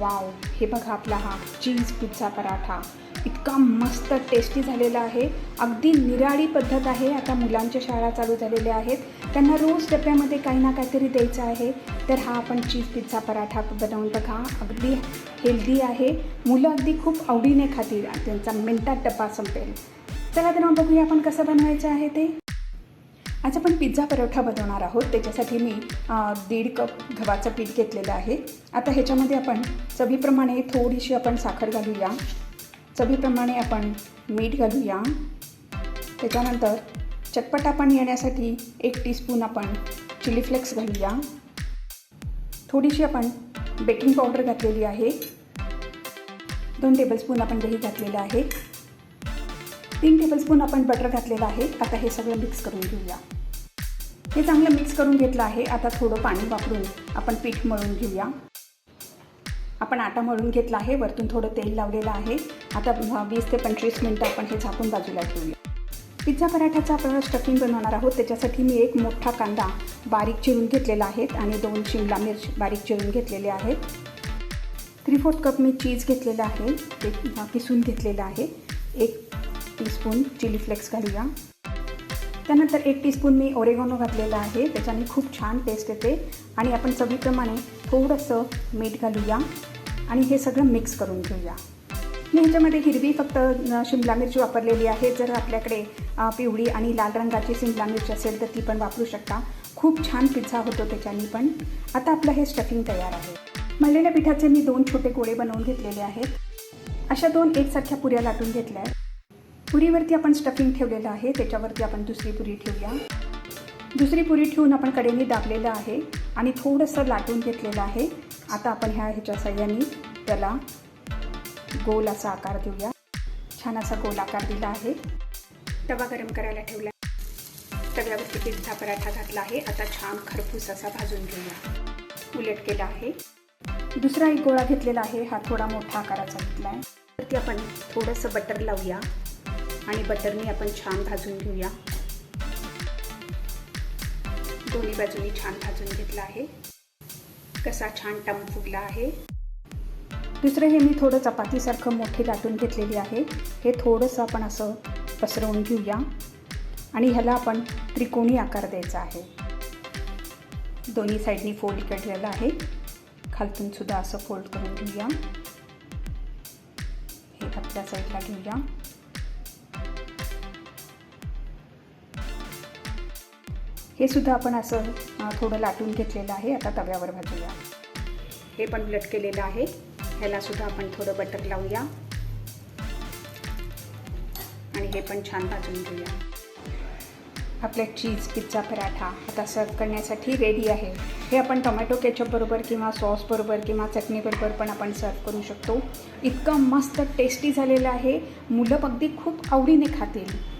Wow हे बघा आपला हा चीज पिझ्झा पराठा. इतका मस्त टेस्टी झालेला आहे. अगदी निराळी पद्धत आहे. आता मुलांच्या शाळा चालू झालेल्या आहेत. त्यांना रोज डब्यामध्ये काही ना काहीतरी द्यायचं आहे. तर हा आपण चीज पिझ्झा पराठा बनवून बघा. अगदी हेल्दी आहे. मुलं अगदी खूप आवडीने खातील. त्यांचा मिनटात डब्बा संपेल. चला तर मग बघूया आपण कसं बनवायचं आहे ते. आज आपण पिझ्झा परोठा बनवणार आहोत. त्याच्यासाठी मी दीड कप गव्हाचं पीठ घेतलेलं आहे. आता ह्याच्यामध्ये आपण चवीप्रमाणे थोडीशी आपण साखर घालूया. चवीप्रमाणे आपण मीठ घालूया. त्याच्यानंतर चटपटापण येण्यासाठी एक टीस्पून आपण चिली फ्लेक्स घालूया. थोडीशी आपण बेकिंग पावडर घातलेली आहे. दोन टेबलस्पून आपण दही घातलेलं आहे. तीन टेबलस्पून आपण बटर घातलेलं आहे. आता हे सगळं मिक्स करून घेऊया. हे चांगलं मिक्स करून घेतलं आहे. आता थोडं पाणी वापरून आपण पीठ मळून घेऊया. आपण आटा मळून घेतला आहे. वरतून थोडं तेल लावलेलं आहे. आता वीस ते पंचवीस मिनटं आपण हे झाकून बाजूला ठेवूया. पिझ्झा पराठ्याचा आपण स्टफिंग बनवणार आहोत. त्याच्यासाठी मी एक मोठा कांदा बारीक चिरून घेतलेला आहे आणि दोन शिमला मिर्च बारीक चिरून घेतलेले आहेत. थ्री फोर्थ कप मी चीज घेतलेलं आहे. ते किसून घेतलेलं आहे. एक टीस्पून चिली फ्लेक्स घालूया. त्यानंतर एक टीस्पून मी ओरेगॉनो घातलेला आहे. त्याच्याने खूप छान टेस्ट येते. आणि आपण चवीप्रमाणे थोडंसं मीठ घालूया. आणि हे सगळं मिक्स करून घेऊया. मी ह्याच्यामध्ये हिरवी फक्त शिमला मिरची वापरलेली आहे. जर आपल्याकडे पिवळी आणि लाल रंगाची शिमला मिरची असेल तर ती पण वापरू शकता. खूप छान पिझ्झा होतो त्याच्याने पण. आता आपलं हे स्टफिंग तयार आहे. मळलेल्या पिठाचे मी दोन छोटे गोळे बनवून घेतलेले आहेत. अशा दोन एकसारख्या पुऱ्या लाटून घेतल्या आहेत. पुरीवरती आपण स्टफिंग ठेवलेलं आहे त्याच्यावरती आपण दुसरी पुरी ठेवूया. दुसरी पुरी ठेवून आपण कडेने दाबलेलं आहे आणि थोडंसं लाटून घेतलेलं आहे. आता आपण ह्या ह्याच्या सहाय्याने त्याला गोल असा आकार देऊया. छान असा गोल आकार दिला आहे. तवा गरम करायला ठेवला. तव्यावरती पिझ्झा पराठा घातला आहे. आता छान खरपूस असा भाजून घेऊया. उलट केला आहे. दुसरा एक गोळा घेतलेला आहे. हा थोडा मोठा आकाराचा घेतला आहे वरती आपण थोडंसं बटर लावूया. आणि बटरनी आपण छान भाजून घेऊया. दोन्ही बाजूनी छान भाजून घेतला आहे. कसा छान टम फुगला आहे. दुसरं हे मी थोडं चपातीसारखं मोठी लाटून घेतलेली आहे. हे थोडंसं आपण असं पसरवून घेऊया. आणि ह्याला आपण त्रिकोणी आकार द्यायचा आहे. दोन्ही साईडनी फोल्ड केलेलं आहे. खालतून सुद्धा असं फोल्ड करून घेऊया. हे आपल्या साईडला घेऊया. हे सुद्धा आपण असं थोडं लाटून घेतलेलं आहे. आता तव्यावर भाजूया. हे पण लटकेलेलं आहे. ह्याला सुद्धा आपण थोडं बटर लावूया. आणि हे पण छान भाजून घेऊया. आपले चीज पिझ्झा पराठा आता सर्व करण्यासाठी रेडी आहे. हे आपण टोमॅटो केचपबरोबर किंवा सॉसबरोबर किंवा चटणीबरोबर पण आपण सर्व करू शकतो. इतकं मस्त टेस्टी झालेलं आहे. मुलं अगदी खूप आवडीने खातील.